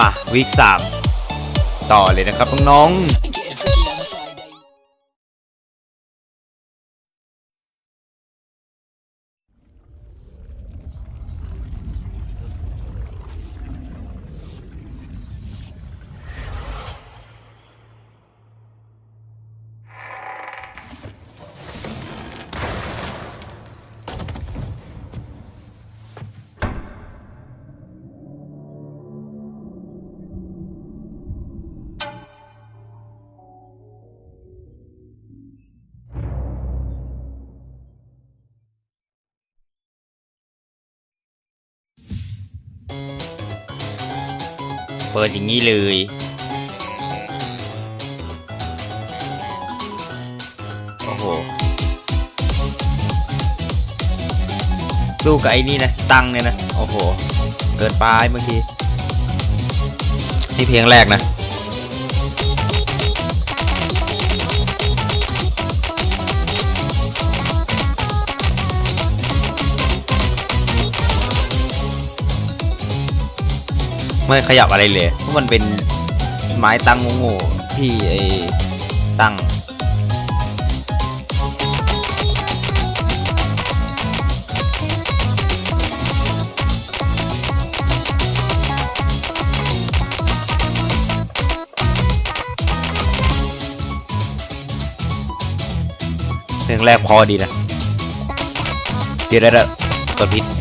มาวีคสามต่อเลยนะครับน้องๆ เปิดอย่างนี้เลย โอ้โหสู้กับไอ้นี่นะ ตังเนี่ยนะ โอ้โห เกินไปเมื่อกี้ นี่เพียงแรกนะ ไม่ขยับอะไรเลยเพราะมันเป็นไม้ตั้งโง่ๆที่ไอ้ตั้งเพลงแรกพอดีนะเดี๋ยวได้แล้วกดพิษ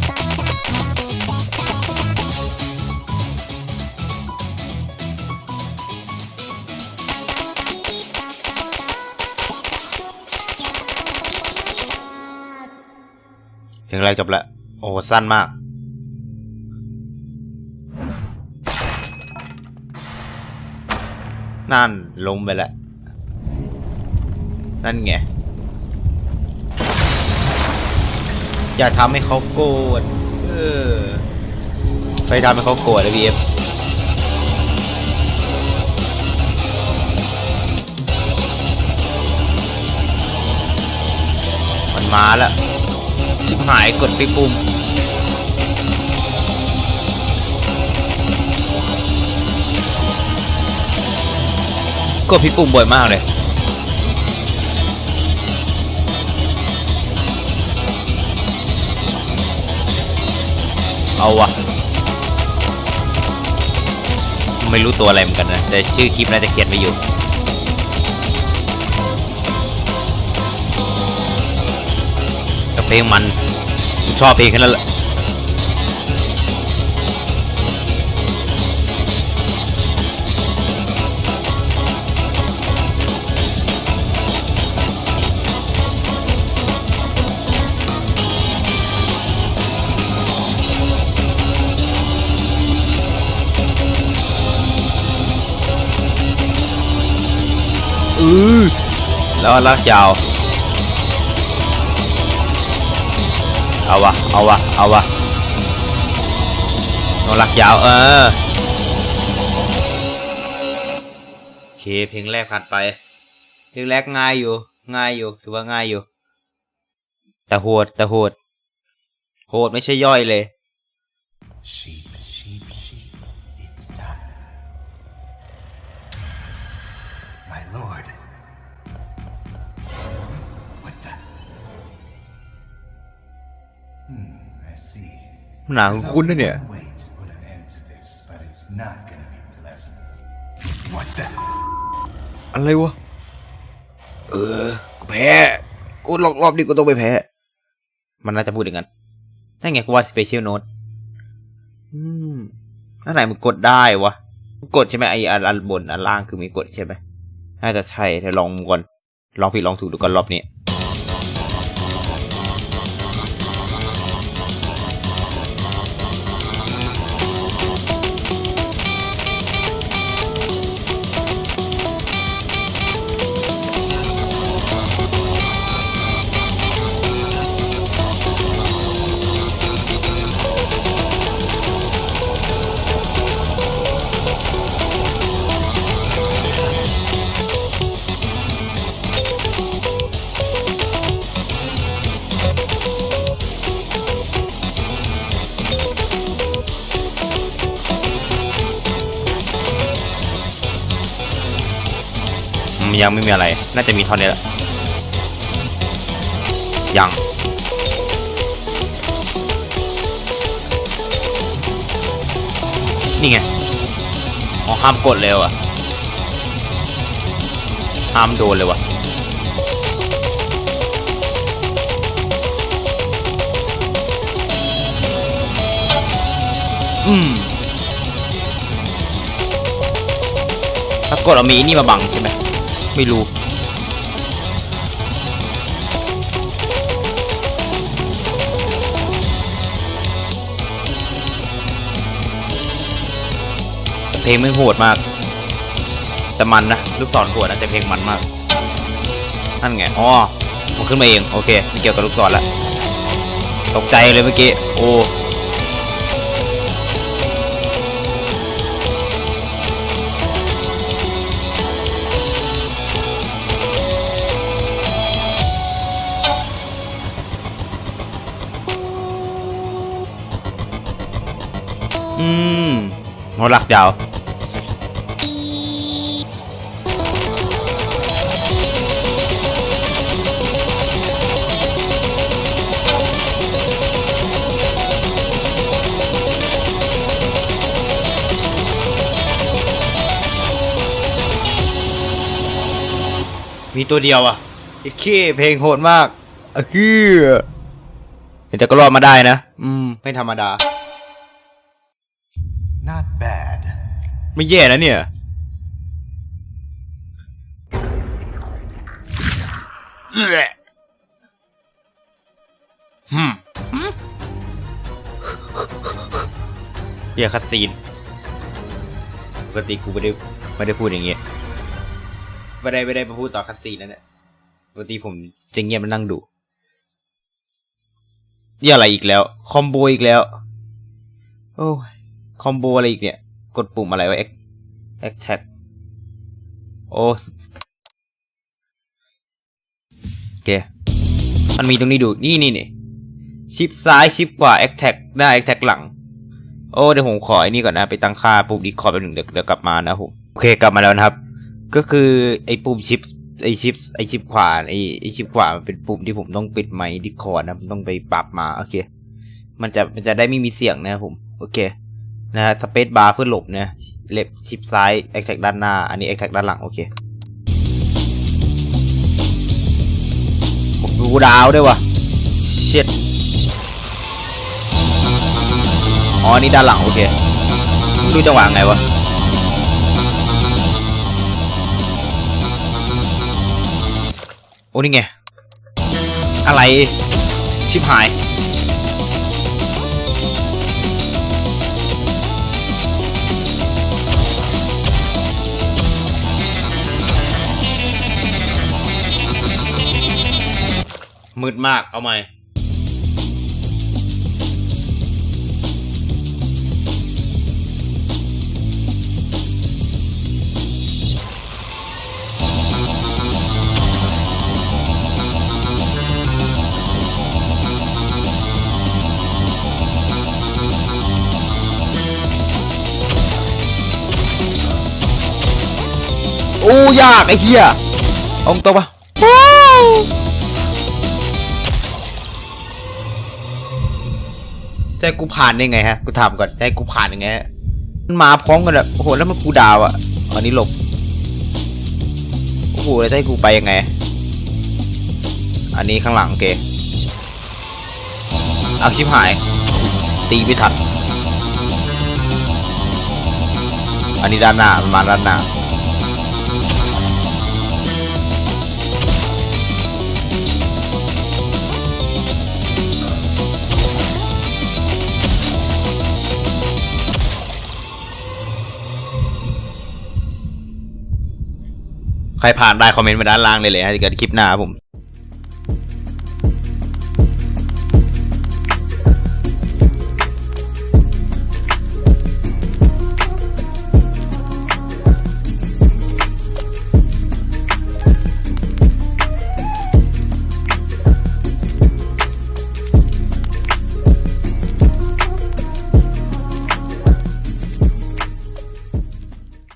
เพลงแรกจบล้วโอ้สั้นมาก นั่นลงไปแล้ว นั่นไง จะทำให้เขาโกรธเออ ไปทำให้เขาโกรธเลยพีเอฟมันมาแล้ว ชิบหายกดไปปุ่มกดผิปุ่มบ่อยมากเลยเอาวะไม่รู้ตัวอะไรเหมือนกันนะ แต่ชื่อคลิปน่าจะเขียนไว้อยู่ เพลงมันผมชอบเพลงแค่นั้นแหละอือแล้วลากยาว เอาวะเอาวะเอาวะนอนลักยาวเออโอเคเพลงแรกผ่านไป เพลงแรกง่ายอยู่ ง่ายอยู่ถือว่าง่ายอยู่ แต่โหดแต่โหด โหดไม่ใช่ย่อยเลย หนาคุ้นนะเนี่ย อะไรวะ เออ กูแพ้ กูรอบรอบนี้กูต้องไปแพ้ มันน่าจะพูดอย่างนั้นนั่นไงกูว่าสเปเชียลโน้ตอืมอันไหนมันกดได้วะ กดใช่ไหมไออันอันบนอันล่างคือมีกดใช่ไหมน่าจะใช่เดี๋ยวลองก่อน ลองผิดลองถูกดูก่อนรอบนี้ ยังไม่มีอะไร น่าจะมีท่อนนี้แหละ ยัง นี่ไงอ๋อห้ามกดเลยวะห้ามโดนเลยวะอืมถ้ากดเอามีนี่มาบังใช่ไหม ไม่รู้ เพลงไม่โหดมาก แต่มันนะ ลูกศรโหดนะ แต่เพลงมันมาก นั่นไง อ๋อ มันขึ้นมาเอง โอเค ไม่เกี่ยวกับลูกศรล้วตกใจเลยเมื่อกี้ โอ้ หลักยาว มีตัวเดียวอะอีกขี้เพลงโหดมากอะคือแต่ก็รอดมาได้นะ อืม ไม่ธรรมดา Not bad. ไม่แย่นะเนี่ยเอื้อหืมเฮียคัดซีนปกติกูไม่ได้ไม่ได้พูดอย่างเงี้ยไม่ได้ไม่ได้มาพูดต่อคัดซีนนั่นแหละปกติผมจะเงียบมานั่งดูนี่อะไรอีกแล้ว คอมโบอีกแล้ว โอ้ย คอมโบอะไรอีกเนี่ย กดปุ่มอะไรวะ X X tag โอ้โอเค มันมีตรงนี้ดู นี่นี่นี่ชิปซ้ายชิปขวา X tag หน้า X tag หลัง โอ้ เดี๋ยวผมขอไอ้นี่ก่อนนะ ไปตั้งค่าปุ่มดีคอร์ดแป๊บหนึ่งเดี๋ยวเดี๋ยวกลับมานะผมโอเคกลับมาแล้วนะครับ ก็คือไอ้ปุ่มชิปไอ้ชิปไอ้ชิปขวาไอ้ไอ้ชิปขวามันเป็นปุ่มที่ผมต้องปิดไมค์ดิคอร์ดนะผมต้องไปปรับมา โอเค มันจะมันจะได้ไม่มีเสียงนะผม โอเค นะฮะสเปซบาร์เพื่อหลบนะเล็บชิปซ้ายแอคแท็กด้านหน้า อันนี้แอคแท็กด้านหลัง โอเคดูดาวด้วยวะเช็ดอ๋อนนี่ด้านหลัง โอเคไม่รู้จังหวะไงวะโอ้นี่ไง อะไร ชิบหาย มืดมากเอาใหม่โอ้ยากไอ้เหี้ยเอาตรงปะ ให้กูผ่านได้ไงฮะ กูถามก่อนให้กูผ่านยังไงฮะมันมาพร้อมกันแบบโอ้โหแล้วมันกูดาวอะอันนี้หลบโอ้โหแล้วจะให้กูไปยังไง อันนี้ข้างหลังโอเคเอาชิบหาย ตีไม่ทันอันนี้ด้านหน้ามันมาด้านหน้า ผ่านได้คอมเมนต์มาด้านล่างเลยเลยฮะจะเกิดคลิปหน้าครับผม